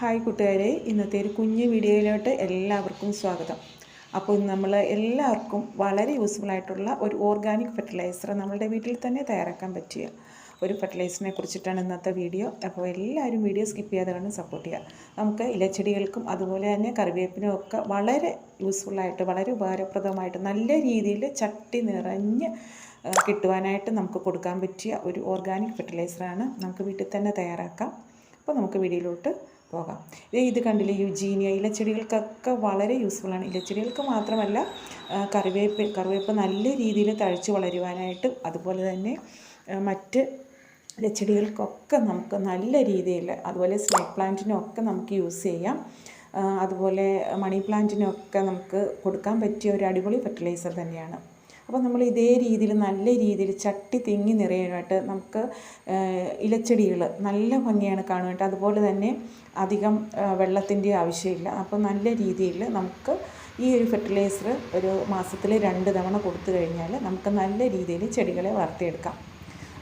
Hi കൂട്ടുകാരെ ഇന്നത്തെ ഒരു കുഞ്ഞു വീഡിയോയിലോട്ട് എല്ലാവർക്കും സ്വാഗതം. അപ്പോൾ നമ്മൾ എല്ലാവർക്കും വളരെ യൂസ്ഫുൾ ആയിട്ടുള്ള ഒരു ഓർഗാനിക് ഫെർട്ടിലൈസർ നമ്മളുടെ വീട്ടിൽ തന്നെ തയ്യാറാക്കാൻ പറ്റിയ ഒരു ഫെർട്ടിലൈസറിനെ കുറിച്ചിട്ടാണ് ഇന്നത്തെ വീഡിയോ. അപ്പോൾ എല്ലാവരും വീഡിയോ സ്കിപ്പ് ചെയ്യാതെ കണ്ട് സപ്പോർട്ട് ചെയ്യുക നമുക്ക് ഇലച്ചെടികൾക്കും അതുപോലെ തന്നെ കറിവേപ്പിനും ഒക്കെ വളരെ യൂസ്ഫുള്ളായിട്ട് വളരെ ഉപകാരപ്രദമായിട്ട് നല്ല രീതിയിൽ ചട്ടി നിറഞ്ഞ് കിട്ടുവാനായിട്ട് നമുക്ക് കൊടുക്കാൻ പറ്റിയ ഒരു ഓർഗാനിക് ഫെർട്ടിലൈസറാണ് നമുക്ക് വീട്ടിൽ തന്നെ തയ്യാറാക്കാം. അപ്പോൾ നമുക്ക് വീഡിയോയിലോട്ട് പോകാം. ഇത് കണ്ടില്ലേ യുജീനിയ ഇലച്ചെടികൾക്കൊക്കെ വളരെ യൂസ്ഫുള്ളാണ് ഇലച്ചെടികൾക്ക് മാത്രമല്ല കറിവേപ്പ് കറിവേപ്പ് നല്ല രീതിയിൽ തഴച്ച് വളരുവാനായിട്ട് അതുപോലെ തന്നെ മറ്റ് ഇലച്ചെടികൾക്കൊക്കെ നമുക്ക് നല്ല രീതിയിൽ അതുപോലെ സ്നേക്ക് പ്ലാന്റിനൊക്കെ നമുക്ക് യൂസ് ചെയ്യാം. അതുപോലെ മണി പ്ലാന്റിനൊക്കെ നമുക്ക് കൊടുക്കാൻ പറ്റിയ ഒരു അടിപൊളി ഫെർട്ടിലൈസർ തന്നെയാണ്. അപ്പോൾ നമ്മൾ ഇതേ രീതിയിൽ നല്ല രീതിയിൽ ചട്ടി തിങ്ങി നിറയാനായിട്ട് നമുക്ക് ഇലച്ചെടികൾ നല്ല ഭംഗിയാണ് കാണുവാനായിട്ട്. അതുപോലെ തന്നെ അധികം വെള്ളത്തിന്റെ ആവശ്യമില്ല. അപ്പോൾ നല്ല രീതിയിൽ നമുക്ക് ഈ ഒരു ഫെർട്ടിലൈസർ ഒരു മാസത്തിൽ രണ്ട് തവണ കൊടുത്തു കഴിഞ്ഞാൽ നമുക്ക് നല്ല രീതിയിൽ ചെടികളെ വളർത്തിയെടുക്കാം.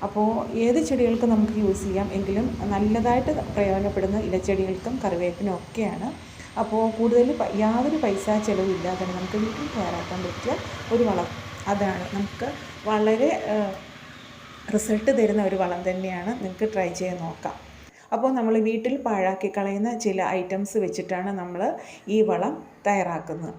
അപ്പോൾ ഏത് ചെടികൾക്കും നമുക്ക് യൂസ് ചെയ്യാം? എങ്കിലും നല്ലതായിട്ട് പ്രയോജനപ്പെടുന്ന ഇലച്ചെടികൾക്കും കറിവേപ്പിനും ഒക്കെയാണ്. അപ്പോൾ കൂടുതൽ യാതൊരു പൈസ ചിലവില്ലാതെ നമുക്ക് വീട്ടിൽ തയ്യാറാക്കാൻ പറ്റിയ ഒരു വളം അതാണ്. നമുക്ക് വളരെ റിസൾട്ട് തരുന്ന ഒരു വളം തന്നെയാണ് നിങ്ങൾക്ക് ട്രൈ ചെയ്ത് നോക്കാം. അപ്പോൾ നമ്മൾ വീട്ടിൽ പാഴാക്കി കളയുന്ന ചില ഐറ്റംസ് വെച്ചിട്ടാണ് നമ്മൾ ഈ വളം തയ്യാറാക്കുന്നത്.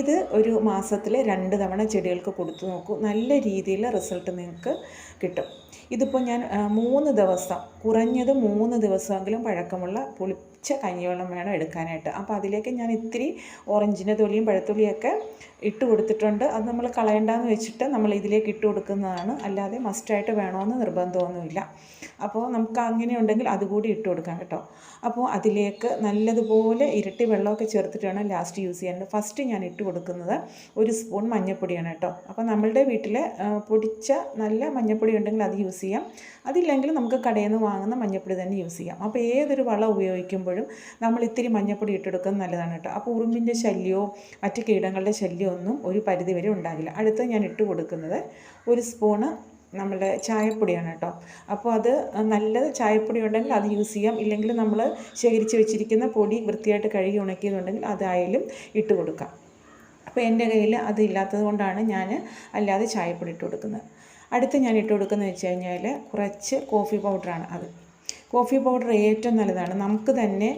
ഇത് ഒരു മാസത്തിൽ രണ്ട് തവണ ചെടികൾക്ക് കൊടുത്തു നോക്കൂ. നല്ല രീതിയിൽ റിസൾട്ട് നിങ്ങൾക്ക് കിട്ടും. ഇതിപ്പോൾ ഞാൻ മൂന്ന് ദിവസം കുറഞ്ഞത് മൂന്ന് ദിവസമെങ്കിലും പഴക്കമുള്ള പുളിച്ച കഞ്ഞിവെള്ളം വേണം എടുക്കാനായിട്ട്. അപ്പോൾ അതിലേക്ക് ഞാൻ ഇത്തിരി ഓറഞ്ചിന്റെ തൊലിയും പഴത്തൊലിയൊക്കെ ഇട്ട് കൊടുത്തിട്ടുണ്ട്. അത് നമ്മൾ കളയണ്ടെന്ന് വെച്ചിട്ട് നമ്മൾ ഇതിലേക്ക് ഇട്ട് കൊടുക്കുന്നതാണ്. അല്ലാതെ മസ്റ്റായിട്ട് വേണമെന്ന് നിർബന്ധമൊന്നുമില്ല. അപ്പോൾ നമുക്ക് അങ്ങനെ ഉണ്ടെങ്കിൽ അതുകൂടി ഇട്ട് കൊടുക്കാം കേട്ടോ. അപ്പോൾ അതിലേക്ക് നല്ലതുപോലെ ഇരട്ടി വെള്ളമൊക്കെ ചേർത്തിട്ട് വേണം ലാസ്റ്റ് യൂസ് ചെയ്യാൻ ഫസ്റ്റ് ഞാൻ ഇട്ട് കൊടുക്കുന്നത് ഒരു സ്പൂൺ മഞ്ഞൾപ്പൊടിയാണ് കേട്ടോ. അപ്പോൾ നമ്മളുടെ വീട്ടിൽ പൊടിച്ച നല്ല മഞ്ഞൾപ്പൊടി ഉണ്ടെങ്കിൽ അത് യൂസ് ചെയ്യാം. അതില്ലെങ്കിൽ നമുക്ക് കടയിൽ നിന്ന് വാങ്ങുന്ന മഞ്ഞൾപ്പൊടി തന്നെ യൂസ് ചെയ്യാം. അപ്പോൾ ഏതൊരു വളം ഉപയോഗിക്കുമ്പോഴും നമ്മൾ ഇത്തിരി മഞ്ഞൾപ്പൊടി ഇട്ടെടുക്കുന്നത് നല്ലതാണ് കേട്ടോ. അപ്പോൾ ഉറുമ്പിന്റെ ശല്യമോ മറ്റ് കീടങ്ങളുടെ ശല്യമോ ഒന്നും ഒരു പരിധിവരെ ഉണ്ടാകില്ല. അടുത്ത് ഞാൻ ഇട്ട് കൊടുക്കുന്നത് ഒരു സ്പൂണ് നമ്മുടെ ചായപ്പൊടിയാണ് കേട്ടോ. അപ്പോൾ അത് നല്ല ചായപ്പൊടി ഉണ്ടെങ്കിൽ അത് യൂസ് ചെയ്യാം. ഇല്ലെങ്കിൽ നമ്മൾ ശേഖരിച്ച് വെച്ചിരിക്കുന്ന പൊടി വൃത്തിയായിട്ട് കഴുകി ഉണക്കിയതുണ്ടെങ്കിൽ അതായാലും ഇട്ട് കൊടുക്കാം. അപ്പോൾ എന്റെ കയ്യിൽ അതില്ലാത്തത് കൊണ്ടാണ് ഞാൻ അല്ലാതെ ചായപ്പൊടി ഇട്ട് കൊടുക്കുന്നത്. അടുത്ത് ഞാൻ ഇട്ട് കൊടുക്കുന്നത് വെച്ച് കഴിഞ്ഞാൽ കുറച്ച് കോഫി പൗഡറാണ് അത്. കോഫി പൗഡർ ഏറ്റവും നല്ലതാണ്. നമുക്ക് തന്നെ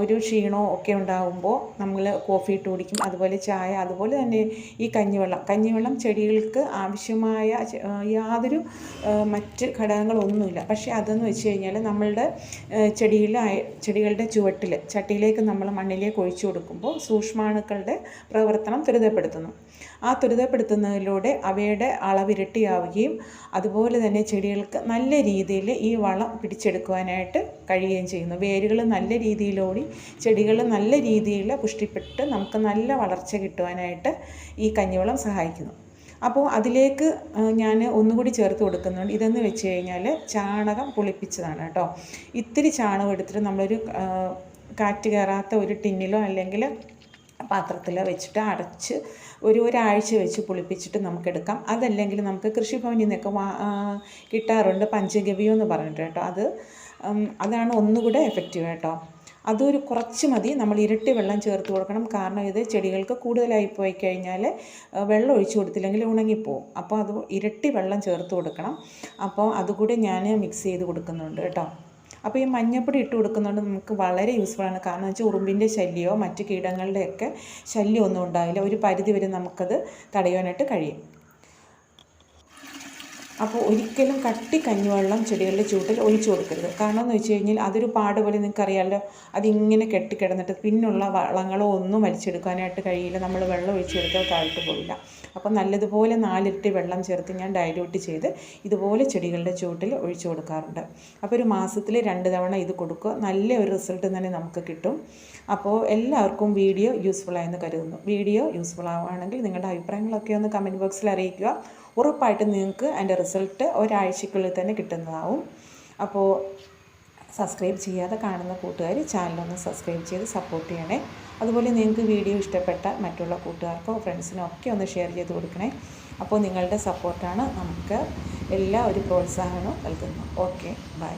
ഒരു ക്ഷീണമോ ഒക്കെ ഉണ്ടാകുമ്പോൾ നമ്മൾ കോഫി ഇട്ട് കുടിക്കും. അതുപോലെ ചായ അതുപോലെ തന്നെ ഈ കഞ്ഞിവെള്ളം. കഞ്ഞിവെള്ളം ചെടികൾക്ക് ആവശ്യമായ യാതൊരു മറ്റ് ഘടകങ്ങളൊന്നുമില്ല. പക്ഷേ അതെന്ന് വെച്ച് കഴിഞ്ഞാൽ നമ്മളുടെ ചെടിയിൽ ചെടികളുടെ ചുവട്ടിൽ ചട്ടിയിലേക്ക് നമ്മൾ മണ്ണിലേക്ക് ഒഴിച്ചു കൊടുക്കുമ്പോൾ സൂക്ഷ്മാണുക്കളുടെ പ്രവർത്തനം ത്വരിതപ്പെടുത്തുന്നു. ആ ത്വരിതപ്പെടുത്തുന്നതിലൂടെ അവയുടെ അളവിരട്ടിയാവുകയും അതുപോലെ തന്നെ ചെടികൾക്ക് നല്ല രീതിയിൽ ഈ വളം പിടിച്ചെടുക്കുവാനായിട്ട് കഴിയുകയും ചെയ്യുന്നു. വേരുകൾ നല്ല രീതിയിലോടി ചെടികൾ നല്ല രീതിയിൽ പുഷ്ടിപ്പെട്ട് നമുക്ക് നല്ല വളർച്ച കിട്ടുവാനായിട്ട് ഈ കഞ്ഞിവളം സഹായിക്കുന്നു. അപ്പോൾ അതിലേക്ക് ഞാൻ ഒന്നുകൂടി ചേർത്ത് കൊടുക്കുന്നുണ്ട്. ഇതെന്ന് വെച്ച് കഴിഞ്ഞാൽ ചാണകം പുളിപ്പിച്ചതാണ് കേട്ടോ. ഇത്തിരി ചാണകം എടുത്തിട്ട് നമ്മളൊരു കാറ്റ് കയറാത്ത ഒരു ടിന്നിലോ അല്ലെങ്കിൽ പാത്രത്തിലോ വെച്ചിട്ട് അടച്ച് ഒരു ഒരാഴ്ച വെച്ച് പുളിപ്പിച്ചിട്ട് നമുക്കെടുക്കാം. അതല്ലെങ്കിൽ നമുക്ക് കൃഷിഭവനിൽ നിന്നൊക്കെ കിട്ടാറുണ്ട് പഞ്ചഗവ്യം എന്ന് പറഞ്ഞിട്ട് കേട്ടോ. അത് അതാണ് ഒന്നുകൂടെ എഫക്റ്റീവ് കേട്ടോ അതൊരു കുറച്ച് മതി. നമ്മൾ ഇരട്ടി വെള്ളം ചേർത്ത് കൊടുക്കണം. കാരണം ഇത് ചെടികൾക്ക് കൂടുതലായി പോയി കഴിഞ്ഞാൽ വെള്ളം ഒഴിച്ചു കൊടുത്തില്ലെങ്കിൽ ഉണങ്ങിപ്പോവും. അപ്പോൾ അത് ഇരട്ടി വെള്ളം ചേർത്ത് കൊടുക്കണം. അപ്പോൾ അതുകൂടി ഞാൻ മിക്സ് ചെയ്ത് കൊടുക്കുന്നുണ്ട് കേട്ടോ. അപ്പോൾ ഈ മഞ്ഞപ്പൊടി ഇട്ട് കൊടുക്കുന്നതുകൊണ്ട് നമുക്ക് വളരെ യൂസ്ഫുൾ ആണ്. കാരണം വെച്ചാൽ ഉറുമ്പിന്റെ ശല്യമോ മറ്റ് കീടങ്ങളുടെയൊക്കെ ശല്യമൊന്നും ഉണ്ടാവില്ല. ഒരു പരിധി വരെ നമുക്കത് തടയാനായിട്ട് കഴിയും. അപ്പോൾ ഒരിക്കലും കട്ടി കഞ്ഞിവെള്ളം ചെടികളുടെ ചൂട്ടിൽ ഒഴിച്ചു കൊടുക്കരുത്. കാരണം എന്ന് വെച്ച് കഴിഞ്ഞാൽ അതൊരു പാട് പോലെ നിങ്ങൾക്കറിയാമല്ലോ അതിങ്ങനെ കെട്ടിക്കിടന്നിട്ട് പിന്നുള്ള വളങ്ങളോ ഒന്നും വലിച്ചെടുക്കാനായിട്ട് കഴിയില്ല. നമ്മൾ വെള്ളം ഒഴിച്ചു കൊടുത്താൽ താഴ്ത്തു പോവില്ല. അപ്പോൾ നല്ലതുപോലെ നാലിരട്ടി വെള്ളം ചേർത്ത് ഞാൻ ഡൈല്യൂട്ട് ചെയ്ത് ഇതുപോലെ ചെടികളുടെ ചുവട്ടിൽ ഒഴിച്ചു കൊടുക്കാറുണ്ട്. അപ്പോൾ ഒരു മാസത്തിൽ രണ്ട് തവണ ഇത് കൊടുക്കുക നല്ല ഒരു റിസൾട്ട് തന്നെ നമുക്ക് കിട്ടും. അപ്പോൾ എല്ലാവർക്കും വീഡിയോ യൂസ്ഫുൾ ആയെന്ന് കരുതുന്നു. വീഡിയോ യൂസ്ഫുൾ ആവുകയാണെങ്കിൽ നിങ്ങളുടെ അഭിപ്രായങ്ങളൊക്കെ ഒന്ന് കമന്റ് ബോക്സിൽ അറിയിക്കുക. ഉറപ്പായിട്ടും നിങ്ങൾക്ക് അതിന്റെ റിസൾട്ട് ഒരാഴ്ചക്കുള്ളിൽ തന്നെ കിട്ടുന്നതാവും. അപ്പോൾ സബ്സ്ക്രൈബ് ചെയ്യാതെ കാണുന്ന കൂട്ടുകാർ ചാനലൊന്ന് സബ്സ്ക്രൈബ് ചെയ്ത് സപ്പോർട്ട് ചെയ്യണേ. അതുപോലെ നിങ്ങൾക്ക് വീഡിയോ ഇഷ്ടപ്പെട്ട മറ്റുള്ള കൂട്ടുകാർക്കോ ഫ്രണ്ട്സിനോ ഒക്കെ ഒന്ന് ഷെയർ ചെയ്ത് കൊടുക്കണേ. അപ്പോൾ നിങ്ങളുടെ സപ്പോർട്ടാണ് നമുക്ക് എല്ലാ ഒരു പ്രോത്സാഹനവും നൽകുന്നത്. Okay bye.